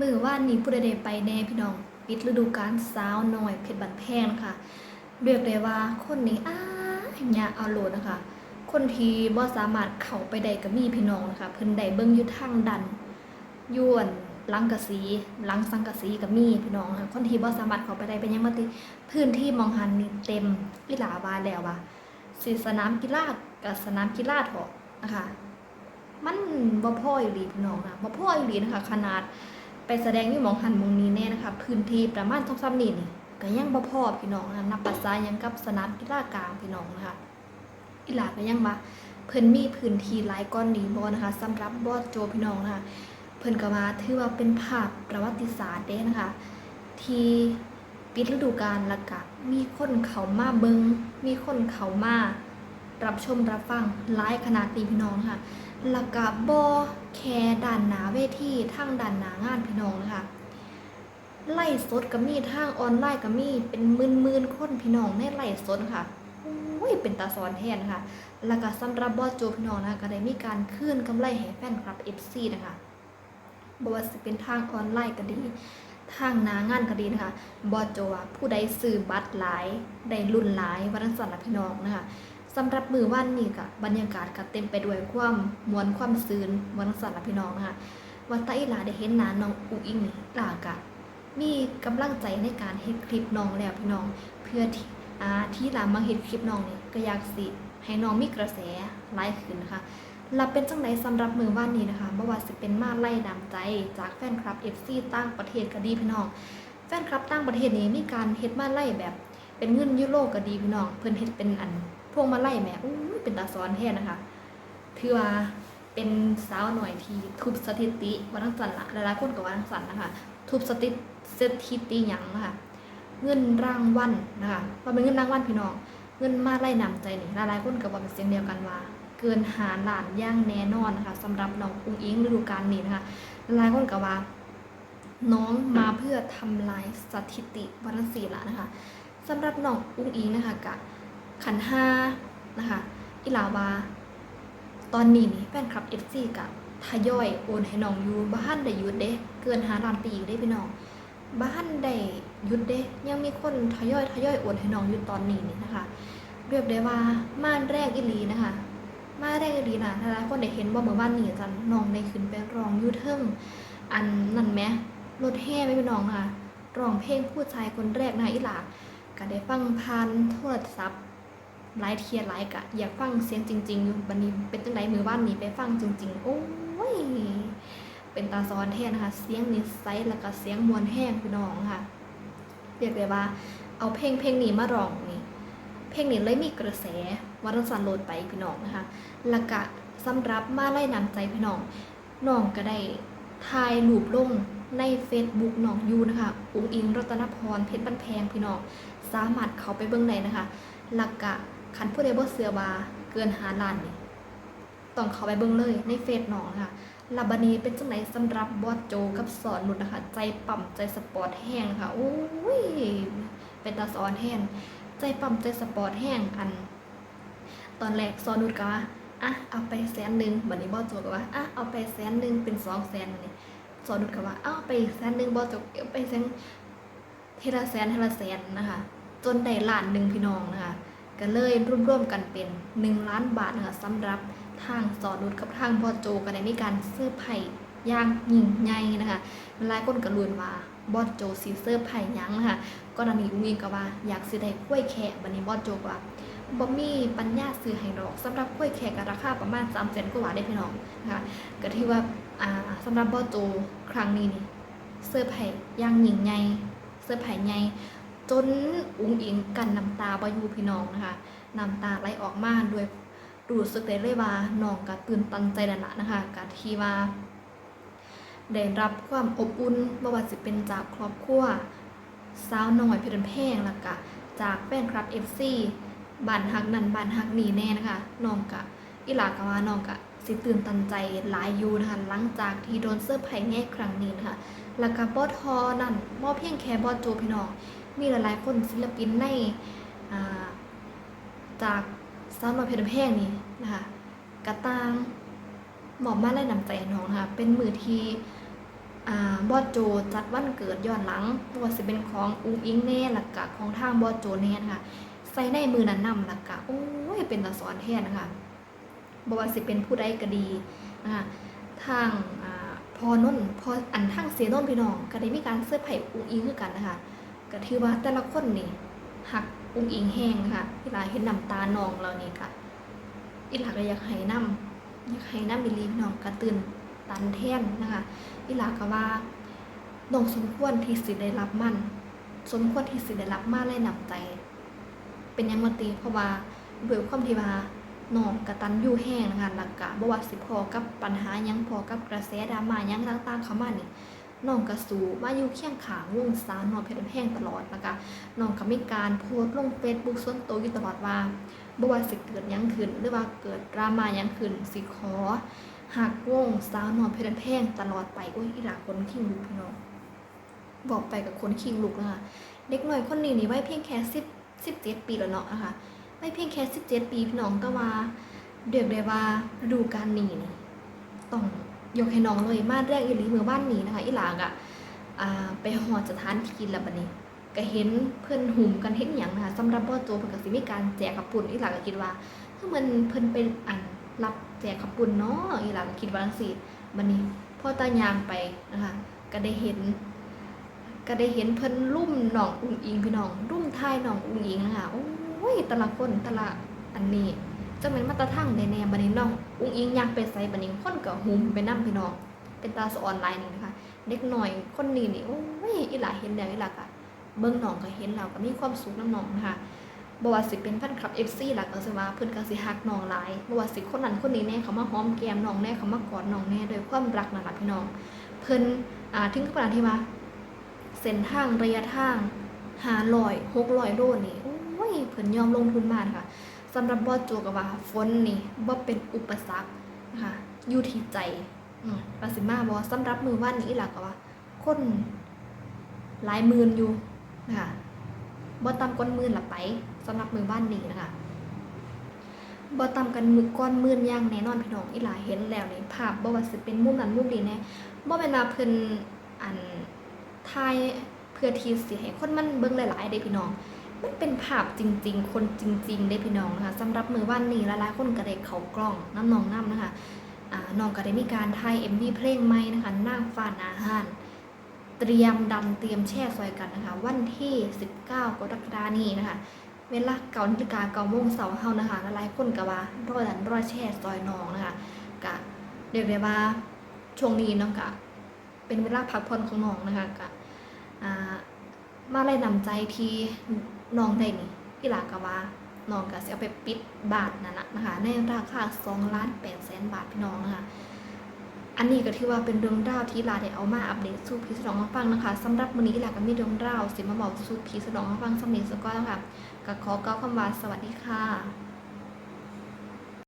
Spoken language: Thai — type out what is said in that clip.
มือว่านนี้ผู้ใดๆไปแน่พี่น้องปิดฤดูกาลสาวน้อยเพชรบันแพงนะคะเรียกได้ว่าคนนี้อ้ายยาเอาโหลดนะคะ คนที่บ่สามารถเข้าไปได้ก็มีพี่น้องนะคะเพิ่นได้เบิ่งอยู่ทางดันยวนลังกะสีลังสังกะสีก็มีพี่น้องนะคะคนที่บ่สามารถเข้าไปได้เป็นยังบ่ติพื้นที่มองหันนี่เต็มอีหลาวาแล้วว่าสิสนามกีฬากับสนามกีฬาเถาะนะคะมันบ่พออยู่ดีพี่น้องนะบ่พออยู่ดีนะคะขนาด ไปแสดงอยู่หมองหันมองนี้แน่นะคะ พื้นที่ประมาณ2-3นี่นี่ก็ยังบ่พอพี่น้องนะนับภาษาหยังกับสนามกีฬากลางพี่น้องนะคะอีหลาก็ยังว่าเพิ่นมีพื้นที่หลายก้อนนี้บ่นะคะสำหรับบอสโจพี่น้องนะคะเพิ่นก็ว่าถือว่าเป็นภาพประวัติศาสตร์เด้นะคะ ที่ปิดฤดูกาลแล้วก็มีคนเขามาเบิงมีคนเขามา รับชมรับฟังหลายขนาดนี้พี่น้องค่ะแล้วก็บ่แค่ด้านหนาเวทีทั้งด้านหนางานพี่น้องนะคะไล่สดก็มีทางออนไลน์ก็มีเป็นหมื่นๆคนพี่น้องในไล่สดค่ะโอ้ยเป็นตาสอนแทนค่ะแล้วก็สำหรับบอสโจพี่น้องนะคะก็ได้มีการคืนกำไรให้แฟนคลับ FC นะคะบ่ว่าสิเป็นทางออนไลน์ก็ดี ทางหนางานก็ดีนะคะบอสโจผู้ใดซื้อบัตรหลายได้รุ่นหลายวันนั้นสันละพี่น้องนะคะ สำหรับมือว่านนี้ก็บรรยากาศก็เต็มไปด้วยความมวลความซื่นวันนั้นสันละพี่น้องนะคะวันตาอีหลาได้เห็นหน้าน้องอุอิงนี่หลากะมีกำลังใจในการเฮ็ดคลิปน้องแล้วพี่น้อง เพื่อที่อาที่หลามาเฮ็ดคลิปน้องนี่ก็อยากสิให้น้องมีกระแสหลายขึ้นนะคะและเป็นจังไดสำหรับมือว่านนี้นะคะบ่ว่าสิเป็นมาไล่ดามใจจากแฟนคลับ FC ต่างประเทศก็ดีพี่น้อง แฟนคลับต่างประเทศนี้มีการเฮ็ดมาไล่แบบ เป็นเงินยูโรก็ดีพี่น้อง เพิ่นเฮ็ดเป็นอัน วงมาไล่แหมอู้เป็นตาซ้อนแท้นะคะ ถือว่าเป็นสาวหน่อยที่ทุบสถิติวันทั้งสันละหลายๆคนก็ว่าทั้งสันนะคะ ทุบสถิติสถิติยังนะคะเงินรางวัลนะคะว่าเป็นเงินรางวัลพี่น้อง เงินมาไล่นำใจนี่หลายๆคนก็บอกเป็นเสียงเดียวกันว่า เกินหาหลานย่างแน่นอนนะคะสำหรับน้องอุ้งอิงฤดูกาลนี้นะคะหลายคนก็ว่า น้องมาเพื่อทำลายสถิติวันศีละนะคะสำหรับน้องอุ้งอิงนะคะกะ ขันห้านะคะอิลาวาตอนนี้นี่แฟนคลับ FC กะทยอยโอนให้น้องอยู่บ้านได้ยุดเด้เกินหาล้านปีอีกเด้พี่น้อง บ้านได้ยุดเด้ยังมีคนทยอยทยอยโอนให้น้องอยู่ตอนนี้นี่นะคะ เรียกได้ว่าม่านแรกอีหลีนะคะมาแรกอีหลีนะหลายคนได้เห็นว่าเมื่อวานนี้จันน้องได้ขึ้นไปร้องยูเทิงอันนั่นไหมรถแห่ไม่เป็นน้องนะคะร้องเพลงผู้ชายคนแรกนะคะอีหลาก็ได้ฟังผ่านโทรศัพท์ หลายเทียหลายกะ อยากฟังเสียงจริง ๆ อยู่บันนี้เป็นจังไดมือว่านนี้ไปฟังจริง ๆ โอ้ยเป็นตาซ้อนแท้นะคะเสียงนิสัยแล้วก็เสียงมวลแห้งพี่น้องค่ะเรียกได้ว่า เอาเพลงเพลงนี้มาร้องนี่เพลงนี้เลยมีกระแสวัฒนสันโหลดไปพี่น้องนะคะแล้วก็สำหรับมาไล่นำใจพี่น้องน้องก็ได้ถ่ายรูปลงใน Facebook น้องยูนะคะ อุ้งอิงรัตนพรเพชรบันแพงพี่น้อง สามารถเขาไปเบิ่งได้นะคะแล้วก็ คันผู้ใดบ่เสือว่าเกินหาล้านนี่ต้องเขาไปเบิ่งเลยในเฟซน้องนะคะลาบานีเป็นจังไหนสำหรับบอสโจกับสอนนุชนะคะ ใจปั่มใจสปอร์ตแห้งค่ะโอ้ยเป็นตาสอนแห้งใจปั๊มใจสปอร์ตแห้งอัน ตอนแรกซอนุดก็ว่าอะเอาไปแสนหนึ่งบัดนี้บอสโจก็ว่าอะเอาไปแสนหนึ่งเป็นสองแสนนี่ซอนุดก็ว่าเอาไปแสนหนึ่งบอสโจเอาไปแสนเทละแสนเทละแสนนะคะ จนได้ล้านหนึ่งพี่น้องนะคะ ก็เลยร่วมๆกันเป็นหนึ่งล้านบาทนะคะสำหรับทางสอนุดกับทางบอโจก็ได้มีการซื้อไผ่ย่างยิ่งใหญ่นะคะหลายคนก็ลุ้นว่าบอสโจซีเซอร์ไผ่ยังนะคะก็นานี้อุ้งอิงก็ว่าอยากซื้อได้กล้วยแขกบันนี้บอสโจกว่าบ่มีปัญญาซื้อให้ดอกสำหรับกล้วยแขกราคาประมาณ3แสนกว่าบาทได้พี่น้องนะคะก็ที่ว่าอ่าสำหรับบอสโจครั้งนี้นี่เสื้อร์ไผ่ย่างหญิงใหญ่เสื้อร์ไผ่ใหญ่ จนอุ้งอิงกันน้ำตาบ่อยู่พี่น้องนะคะน้ำตาไหลออกมาด้วยรู้สึกได้เลยว่าน้องก็ตื่นตันใจแล้วล่ะนะคะก็ที่ว่าได้รับความอบอุ่นบ่ว่าสิเป็นจากครอบครัวสาวน้อยเพลินแพงแล้วก็จากแฟนคลับ FC บ้านฮักนั่นบ้านฮักนี่แน่นะคะน้องกะอีหลากะว่าน้องกะสิตื่นตันใจหลายอยู่นะคะหลังจากที่โดนเสื้อไผ่แง่ครั้งนี้นะคะแล้วก็บอทอนั่นบ่เพียงแค่บอสโจพี่น้อง มีหลายๆคนศิลปินในาจากสาวน้อยเพลินแพงนี่นะคะกระตางหมอบมาไล่นำใจน้องนะคะเป็นมือที่บอสโจจัดวันเกิดย้อนหลังบ่ว่าสิเป็นของอุ้งอิงแน่แล้วก็ของทางบอสโจแน่นะคะใส่ในมือนั้นนำแล้วก็โอ้ยเป็นตาสอนแท้นะคะบ่ว่าสิเป็นผู้ใดก็ดีนะคะทางอพอนนท์พออันทางเสียนนท์พี่น้องก็ได้มีการเสื้อไผ่อุ้งอิงคือกันนะคะ ก็ถือว่าแต่ละคนนี่หักอุ้งอิงแห้งนะคะเวลาเห็นน้ำตานองเรานี่ก็อีหลาก็อยากให้น้ำอยากให้น้ำมิลีพี่น้องกระตื่นตันแท่นนะคะอีหลาก็ว่าน้องสมควรที่สิได้รับมัน สมควรที่สิได้รับมาแลนำใจ เป็นยังมาตีเพราะว่าด้วยความที่ว่าน้องกระตันอยู่แห้งนะคะหลักกะบ่ว่าสิพอกับปัญหายังพอกับกระแสดราม่ายังต่างๆเข้ามานี่ น้องก็สู้มาอยู่เคียงขางวงสาวน้องเพชรแพงตลอดแล้วก็น้องก็มีการโพสต์ลง Facebook ส่วนตัวอยู่ตลอดว่าบ่ว่าสิเกิดยังขึ้น หรือว่าเกิดดราม่ายังขึ้นสิขอหากวงสาวน้อยเพลินแพงตลอดไปโอ้ยอีหลาคนขิงลูกพี่น้องบอกไปกับคนขิงลูกนะคะเด็กหน่อยคนนี้นี่ไว้เพียงแค่สิบสิบเจ็ดปีแล้วเนาะนะคะไว้เพียงแค่สิบเจ็ดปีพี่น้องก็ว่าเดือกได้ว่าฤดูการนี้นี่ต้อง ยกให้น้องเลยมาแรกอีหลีเมือบ้านนี้นะคะ อีหลากอะอ่าไปหอดสถานที่แล้วบัดนี้ ก็เห็นเพื่อนหุ่มกันเห็นอย่างนะคะสำหรับบ่ตัวเพิ่นก็สิมีการแจกขับปุ่นอีหลาก็คิดว่าถ้ามันเพิ่นเป็นอันรับแจกขับปุ่นเนาะอีหลาก็คิดว่าจังซี่บัดนี้พ่อตายางไปนะคะก็ได้เห็น ก็ได้เห็นเพิ่นลุ่มหนองอุ้งอิงพี่น้องลุ่มทายหนองอุ้งอิงนะคะโอ้ยต่ละคนต่ละอันนี้ จะเป็นมาตรฐานแน่ๆบันี้น้อง อุ้งอิงยากไปใส่บัดนี้คนก็หุมไปนํพี่น้อง เป็นตาสออนไลน์นี่นะคะ เด็กหน่อยคนนี้นี่โอ้ยอีหลาเห็นแล้วอีหลาก็เบิ่งน้องก็เห็นแล้วก็มีความสุขนํน้องนะคะบว่าสิเป็นแฟนคลับ FC หลักก็สิว่าเพิ่นก็สิฮักน้องหลายบว่าสิคนนั้นคนนี้แน่เขามาหอมแก้มน้องแน่เขามากอดน้องแน่โดยความรักนั่นล่ะพี่น้อง เพิ่นอ่าถึงขนาดที่ว่าเส้นทางระยะทาง500 600โลนี่โอ้ยเพิ่นยอมลงทุนมากค่ะ สำหรับบอสโจก็ว่าฝนนี่บ่เป็นอุปสรรคนะคะอยู่ที่ใจอืมว่าสิมาบ่สำหรับมือวันนี้ล่ะก็ว่าคนหลายหมื่นอยู่นะคะบ่ต่ำก้อนหมื่นละไปสำหรับมือบ้านนี้นะคะบ่ต่ำกันมือก้อนหมื่นอย่างแน่นอนพี่น้องอีหลาเห็นแล้วนี่ภาพบ่ว่าสิเป็นมุมนั้นมุมนี้แน่บ่แม่นว่าเพิ่นอันถ่ายเพื่อทีสิให้คนมันเบิ่งหลายๆเด้พี่น้อง มันเป็นภาพจริง ๆ คนจริงๆเด้พี่น้องนะคะสำหรับมือบ้านนี้หลายๆคนก็ได้เขากล้องน้ำนองน้ำนะคะน้องก็ได้มีการถ่าย MV เพลงใหม่นะคะนางฟ้าอาหาร เตรียมดันเตรียมแช่ซอยกันนะคะ วันที่ 19 กรกฎาคมนี้นะคะ เวลาเก้านาฬิกาเก้าโมงเสาร์เฮานะคะหลายคนก็ว่ารอดันรอแช่ซอยน้องนะคะกะเรียกได้ว่าช่วงนี้เนาะกะเป็นเวลาพักผ่อนของน้องนะคะกะอ่า มาไล่นำใจที่น้องได้นี่พี่หลากะว่าน้องก็สิเอาไปปิดบาทนั่นละนะคะ ในราคา2ล้าน8แสนบาทพี่น้องนะคะอันนี้ก็ถือว่าเป็นเรื่องราวที่ลาได้เอามาอัปเดตสู่พี่สนองมาฟังนะคะสำหรับมื้อนี้ลาก็มีเรื่องราวสิมาบอกสู่พี่สนองมาฟังสำเนียงสกอตนะคะก็ขอก้าวคำว่าสวัสดีค่ะ